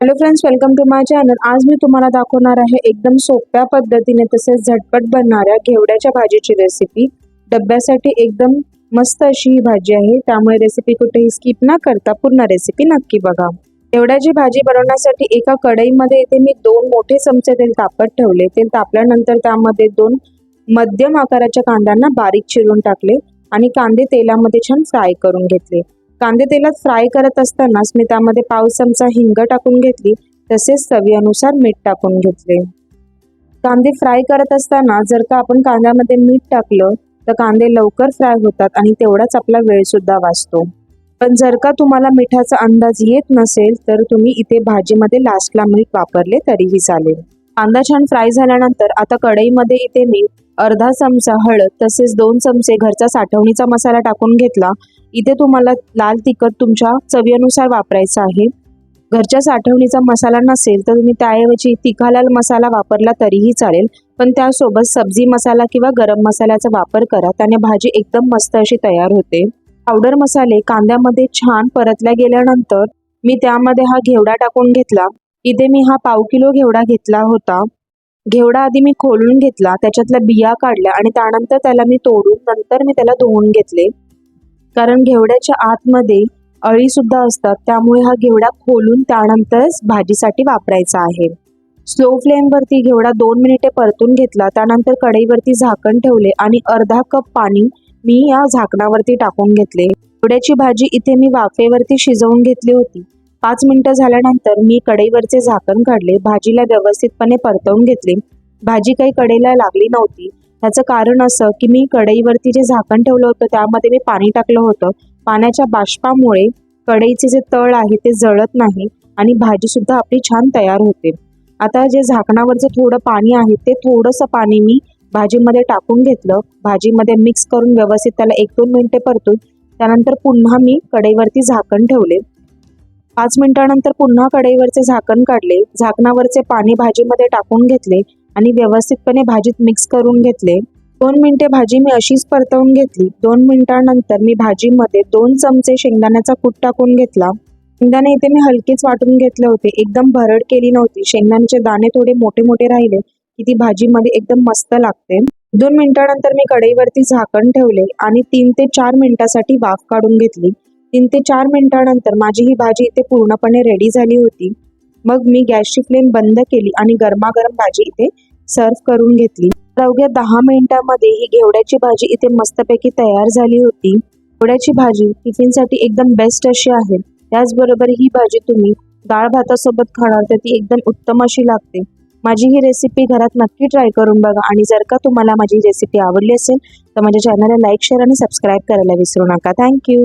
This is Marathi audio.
Hello friends welcome to my channel आज मी तुम्हाला दाखवणार आहे एकदम सोप्या पद्धतीने तसेच झटपट बनणाऱ्या घेवड्याच्या भाजीची रेसिपी डब्यासाठी एकदम मस्त अशी ही भाजी आहे. त्यामुळे रेसिपी कुठेही स्किप न करता पूर्ण रेसिपी नक्की बघा. घेवड्याची भाजी बनवण्यासाठी एका कढईमध्ये इथे मी दोन मोठे चमचे तेल तापत ठेवले. तेल तापल्यानंतर त्यामध्ये दोन मध्यम आकाराच्या कांद्यांना बारीक चिरून टाकले आणि कांदे तेलामध्ये छान फ्राय करून घेतले. कांदे तेलात फ्राय करत असतानाच मी त्यामध्ये पाव चमचा हिंग टाकून घेतली तसेच चवीनुसार मीठ टाकून घेतले. कांदे फ्राय करत असताना जर का आपण कांद्यामध्ये मीठ टाकलं तर कांदे लवकर फ्राय होतात आणि तेवढाच आपला वेळ सुद्धा वाचतो. पण जर का तुम्हाला मिठाचा अंदाज येत नसेल तर तुम्ही इथे भाजीमध्ये लास्टला मीठ वापरले तरीही चालेल. कांदा छान फ्राय झाल्यानंतर आता कढईमध्ये इथे मी अर्धा चमचा हळद तसेच दोन चमचे घरचा साठवणीचा मसाला टाकून घेतला. इथे तुम्हाला लाल तिखट तुमच्या चवीनुसार वापरायचा आहे. घरच्या साठवणीचा मसाला नसेल तर तुम्ही त्याऐवजी तिखा लाल मसाला वापरला तरीही चालेल. पण त्यासोबत सब्जी मसाला किंवा गरम मसाल्याचा वापर करा. त्याने भाजी एकदम मस्त अशी तयार होते. पावडर मसाले कांद्यामध्ये छान परतल्या गेल्यानंतर मी त्यामध्ये हा घेवडा टाकून घेतला. इथे मी हा पाव किलो घेवडा घेतला होता. घेवडा आधी मी खोलून घेतला त्याच्यातल्या बिया काढल्या आणि त्यानंतर त्याला मी तोडून नंतर मी त्याला धुवून घेतले. कारण घेवड्याच्या आतमध्ये अळी सुद्धा असतात त्यामुळे हा घेवडा खोलून त्यानंतरच भाजीसाठी वापरायचा आहे. स्लो फ्लेमवरती घेवडा दोन मिनिटे परतून घेतला त्यानंतर कढईवरती झाकण ठेवले आणि अर्धा कप पाणी मी या झाकणावरती टाकून घेतले. घेवड्याची भाजी इथे मी वाफेवरती शिजवून घेतली होती. पाच मिनिटं झाल्यानंतर मी कढईवरचे झाकण काढले भाजीला व्यवस्थितपणे परतवून घेतले. भाजी काही कढईला लागली नव्हती. त्याचं कारण असं की मी कढईवरती जे झाकण ठेवलं होतं त्यामध्ये मी पाणी टाकलं होतं. पाण्याच्या बाष्पामुळे कढईचे जे तळ आहे ते जळत नाही आणि भाजीसुद्धा आपली छान तयार होते. आता जे झाकणावरचं थोडं पाणी आहे ते थोडंसं पाणी मी भाजीमध्ये टाकून घेतलं. भाजीमध्ये मिक्स करून व्यवस्थित त्याला एक दोन मिनटे परतून त्यानंतर पुन्हा मी कढईवरती झाकण ठेवले. पाच मिनिटानंतर पुन्हा कढईवरचे झाकण काढले झाकणावरचे पाणी भाजीमध्ये टाकून घेतले आणि व्यवस्थितपणे भाजीत मिक्स करून घेतले. दोन मिनिटे भाजी मी अशीच परतवून घेतली. दोन मिनिटानंतर मी भाजीमध्ये दोन चमचे शेंगदाण्याचा कूट टाकून घेतला. शेंगदाणे इथे मी हलकेच वाटून घेतले होते. एकदम भरड केली नव्हती. शेंगदाण्याचे दाणे थोडे मोठे मोठे राहिले की ती भाजीमध्ये एकदम मस्त लागते. दोन मिनिटानंतर मी कढईवरती झाकण ठेवले आणि तीन ते चार मिनिटासाठी वाफ काढून घेतली. तीन ते चार मिनिटानंतर माझी ही भाजी इथे पूर्णपणे रेडी झाली होती. मग मी गॅसची फ्लेम बंद केली आणि गरमागरम भाजी इथे सर्व करून घेतली. अवघ्या दहा मिनिटांमध्ये ही घेवड्याची भाजी इथे मस्तपैकी तयार झाली होती. घेवड्याची भाजी टिफिनसाठी एकदम बेस्ट अशी आहे. त्याचबरोबर ही भाजी तुम्ही डाळ भातासोबत खाणार तर ती एकदम उत्तम अशी लागते. माझी ही रेसिपी घरात नक्की ट्राय करून बघा आणि जर का तुम्हाला माझी रेसिपी आवडली असेल तर माझ्या चॅनलला लाईक शेअर आणि सबस्क्राईब करायला विसरू नका. थँक्यू